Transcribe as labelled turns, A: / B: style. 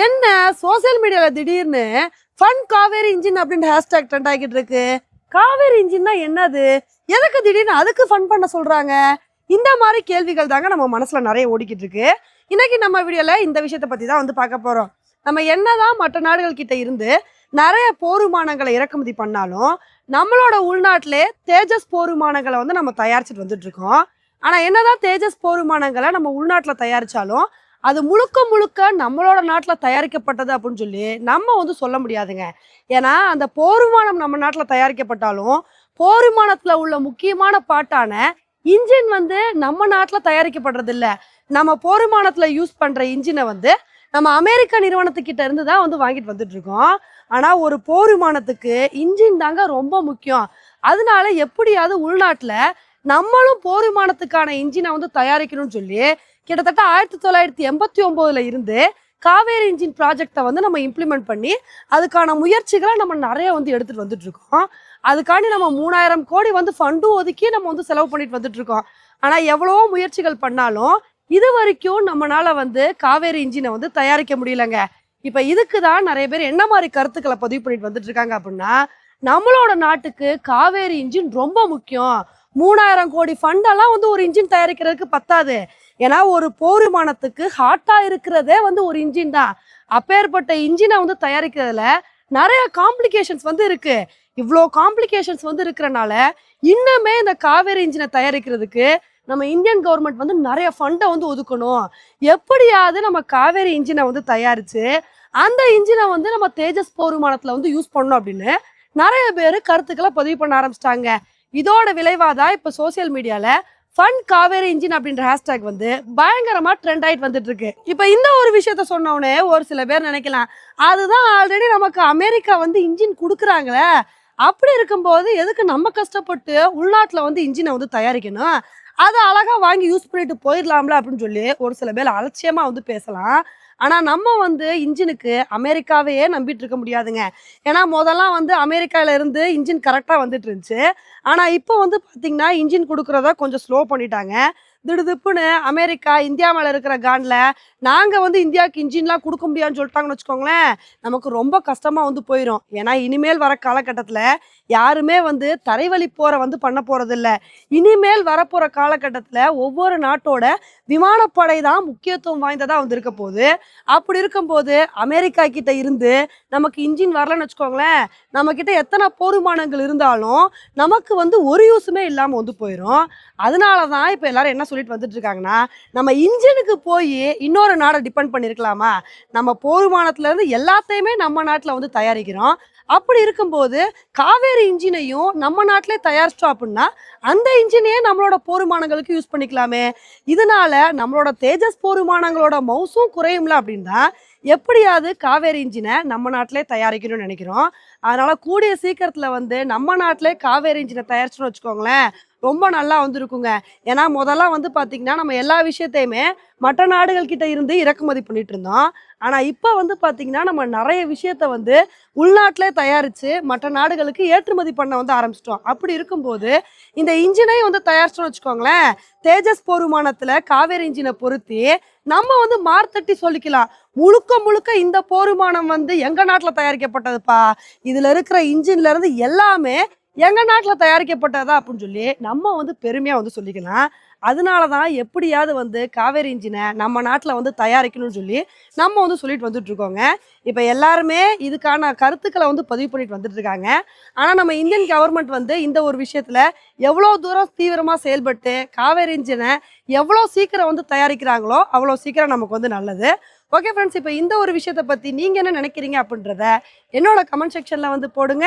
A: என்ன சோசியல் மீடியால திடீர்னு ஃபன் காவேரி இன்ஜின் அப்படின்ற ஹேஷ்டேக் ட்ரெண்ட் ஆகிட்டு இருக்கு. காவேரி இன்ஜின்னா என்னது? எதுக்கு திடீர்னு அதுக்கு ஃபன் பண்ண சொல்றாங்க? இந்த மாதிரி கேள்விகள் தாங்க நம்ம மனசுல நிறைய ஓடிக்கிட்டு இருக்கு. இன்னைக்கு நம்ம வீடியோல இந்த விஷயத்தை பத்தி தான் வந்து பார்க்க போறோம். நம்ம என்னதான் மற்ற நாடுகள் கிட்ட இருந்து நிறைய போருமானங்களை இறக்குமதி பண்ணாலும் நம்மளோட உள்நாட்டிலே தேஜஸ் போருமானங்களை வந்து நம்ம தயாரிச்சுட்டு வந்துட்டு இருக்கோம். ஆனா என்னதான் தேஜஸ் போருமானங்களை நம்ம உள்நாட்டில் தயாரிச்சாலும் அது முழுக்க முழுக்க நம்மளோட நாட்டில் தயாரிக்கப்பட்டது அப்படின்னு சொல்லி நம்ம வந்து சொல்ல முடியாதுங்க. ஏன்னா அந்த போர் விமானம் நம்ம நாட்டில் தயாரிக்கப்பட்டாலும் போர் விமானத்தில் உள்ள முக்கியமான பாட்டான இன்ஜின் வந்து நம்ம நாட்டில் தயாரிக்கப்படுறதில்ல. நம்ம போர் விமானத்தில் யூஸ் பண்ணுற இன்ஜினை வந்து நம்ம அமெரிக்க நிறுவனத்துக்கிட்ட இருந்து தான் வந்து வாங்கிட்டு வந்துட்டு இருக்கோம். ஆனால் ஒரு போர் விமானத்துக்கு இன்ஜின் தாங்க ரொம்ப முக்கியம். அதனால எப்படியாவது உள்நாட்டில் நம்மளும் போர் விமானத்துக்கான இன்ஜினை வந்து தயாரிக்கணும்னு சொல்லி கிட்டத்தட்ட ஆயிரத்தி தொள்ளாயிரத்தி எண்பத்தி ஒம்போதுல இருந்து காவேரி இன்ஜின் ப்ராஜெக்டை வந்து நம்ம இம்ப்ளிமெண்ட் பண்ணி அதுக்கான முயற்சிகளை நம்ம நிறைய வந்து எடுத்துட்டு வந்துட்டு இருக்கோம் அதுக்காண்டி நம்ம மூணாயிரம் கோடி வந்து ஃபண்டும் ஒதுக்கி நம்ம வந்து செலவு பண்ணிட்டு வந்துட்டு இருக்கோம் ஆனா எவ்வளவோ முயற்சிகள் பண்ணாலும் இது வரைக்கும் நம்மனால வந்து காவேரி இன்ஜினை வந்து தயாரிக்க முடியலங்க. இப்போ இதுக்கு தான் நிறைய பேர் என்ன மாதிரி கருத்துக்களை பதிவு பண்ணிட்டு வந்துட்டு இருக்காங்க அப்படின்னா நம்மளோட நாட்டுக்கு காவேரி இன்ஜின் ரொம்ப முக்கியம். மூணாயிரம் கோடி ஃபண்டெல்லாம் வந்து ஒரு இன்ஜின் தயாரிக்கிறதுக்கு பத்தாது. ஏன்னா ஒரு போர் விமானத்துக்கு ஹாட்டாக இருக்கிறதே வந்து ஒரு இன்ஜின் தான். அப்பேற்பட்ட இன்ஜினை வந்து தயாரிக்கிறதுல நிறைய காம்ப்ளிகேஷன்ஸ் வந்து இருக்கு. இவ்வளோ காம்ப்ளிகேஷன்ஸ் வந்து இருக்கிறனால இன்னுமே இந்த காவேரி இன்ஜினை தயாரிக்கிறதுக்கு நம்ம இந்தியன் கவர்மெண்ட் வந்து நிறைய ஃபண்டை வந்து ஒதுக்கணும். எப்படியாவது நம்ம காவேரி இன்ஜினை வந்து தயாரித்து அந்த இன்ஜினை வந்து நம்ம தேஜஸ் போர் விமானத்தில் வந்து யூஸ் பண்ணோம் அப்படின்னு நிறைய பேர் கருத்துக்களை பதிவு பண்ண ஆரம்பிச்சிட்டாங்க. இதோட விளைவாதான் இப்போ சோசியல் மீடியாவில் ஃபன் காவேரி இன்ஜின் அப்படின்ற ஹேஷ்டேக் வந்து பயங்கரமா ட்ரெண்ட் ஆயிட்டு வந்துட்டு இருக்கு இப்போ இந்த ஒரு விஷயத்த சொன்ன ஒரு சில பேர் நினைக்கலாம். அதுதான் ஆல்ரெடி நமக்கு அமெரிக்கா வந்து இன்ஜின் கொடுக்குறாங்களே. அப்படி இருக்கும்போது எதுக்கு நம்ம கஷ்டப்பட்டு உள்நாட்டில் வந்து இன்ஜினை வந்து தயாரிக்கணும்? அதை அழகாக வாங்கி யூஸ் பண்ணிட்டு போயிடலாம்ல அப்படின்னு சொல்லி ஒரு சில பேர் அலட்சியமாக வந்து பேசலாம். ஆனால் நம்ம வந்து இன்ஜினுக்கு அமெரிக்காவையே நம்பிட்டு இருக்க முடியாதுங்க. ஏன்னா முதல்லாம் வந்து அமெரிக்கால இருந்து இன்ஜின் கரெக்டாக வந்துட்டு இருந்துச்சு. ஆனால் இப்போ வந்து பார்த்திங்கன்னா இன்ஜின் கொடுக்குறத கொஞ்சம் ஸ்லோ பண்ணிட்டாங்க. திடுதிப்புன்னு அமெரிக்கா இந்தியா மேலே இருக்கிற காண்டில் நாங்கள் வந்து இந்தியாவுக்கு இன்ஜின்லாம் கொடுக்க முடியாதுன்னு சொல்லிட்டாங்கன்னு வச்சுக்கோங்களேன் நமக்கு ரொம்ப கஷ்டமாக வந்து போயிடும் ஏன்னா இனிமேல் வர காலகட்டத்தில் யாருமே வந்து தரைவழி போரை வந்து பண்ண போகிறதில்ல இனிமேல் வரப்போகிற காலகட்டத்தில் ஒவ்வொரு நாட்டோட விமானப்படை தான் முக்கியத்துவம் வாய்ந்ததாக வந்து இருக்க போகுது. அப்படி இருக்கும்போது அமெரிக்கா கிட்ட இருந்து நமக்கு இன்ஜின் வரலன்னு வச்சுக்கோங்களேன் நம்மக்கிட்ட எத்தனை போர் விமானங்கள் இருந்தாலும் நமக்கு வந்து ஒரு யூஸுமே இல்லாமல் வந்து போயிடும் அதனால தான் இப்போ எல்லாரும் என்ன சொல்லிட்டு வந்துட்டு இருக்காங்கன்னா நம்ம இன்ஜினுக்கு போய் இன்னொரு நாடை டிபெண்ட் பண்ணியிருக்கலாமா நம்ம போர் இருந்து எல்லாத்தையுமே நம்ம நாட்டில் வந்து தயாரிக்கிறோம். அப்படி இருக்கும்போது காவேரி இன்ஜினையும் நம்ம நாட்டிலே தயாரிச்சிட்டோம் அப்படின்னா அந்த இன்ஜினையே நம்மளோட போருமானங்களுக்கு யூஸ் பண்ணிக்கலாமே. இதனால நம்மளோட தேஜஸ் போர்மானங்களோட மவுசும் குறையும்ல அப்படின்னா எப்படியாவது காவேரி இன்ஜினை நம்ம நாட்டிலே தயாரிக்கணும்னு நினைக்கிறோம். அதனால கூடிய சீக்கிரத்தில் வந்து நம்ம நாட்டிலே காவேரி இன்ஜினை தயாரிச்சோம்னு வச்சுக்கோங்களேன் ரொம்ப நல்லா வந்திருக்குங்க. ஏன்னா முதல்ல வந்து பார்த்திங்கன்னா நம்ம எல்லா விஷயத்தையுமே மற்ற நாடுகள்கிட்ட இருந்து இறக்குமதி பண்ணிட்டு இருந்தோம். ஆனால் இப்போ வந்து பார்த்திங்கன்னா நம்ம நிறைய விஷயத்த வந்து உள்நாட்டிலே தயாரித்து மற்ற நாடுகளுக்கு ஏற்றுமதி பண்ண வந்து ஆரம்பிச்சிட்டோம். அப்படி இருக்கும்போது இந்த இன்ஜினை வந்து தயாரிச்சோன்னு வச்சுக்கோங்களேன் தேஜஸ் போர் காவேரி இன்ஜினை பொருத்தி நம்ம வந்து மார்த்தட்டி சொல்லிக்கலாம். முழுக்க முழுக்க இந்த போர் விமானம் வந்து எங்கள் நாட்டில் தயாரிக்கப்பட்டதுப்பா? இதில் இருக்கிற இன்ஜின்லேருந்து எல்லாமே எங்கள் நாட்டில் தயாரிக்கப்பட்டதா அப்படின்னு சொல்லி நம்ம வந்து பெருமையாக வந்து சொல்லிக்கலாம். அதனால தான் எப்படியாவது வந்து காவேரி இன்ஜினை நம்ம நாட்டில் வந்து தயாரிக்கணும்னு சொல்லி நம்ம வந்து சொல்லிட்டு வந்துட்டுருக்கோங்க இப்போ எல்லாருமே இதுக்கான கருத்துக்களை வந்து பதிவு பண்ணிட்டு வந்துட்டுருக்காங்க ஆனால் நம்ம இந்தியன் கவர்மெண்ட் வந்து இந்த ஒரு விஷயத்தில் எவ்வளோ தூரம் தீவிரமாக செயல்பட்டு காவேரி இன்ஜினை எவ்வளோ சீக்கிரம் வந்து தயாரிக்கிறாங்களோ அவ்வளோ சீக்கிரம் நமக்கு வந்து நல்லது. ஓகே ஃப்ரெண்ட்ஸ் இப்போ இந்த ஒரு விஷயத்தை பற்றி நீங்கள் என்ன நினைக்கிறீங்க அப்படின்றத என்னோட கமெண்ட் செக்ஷனில் வந்து போடுங்க.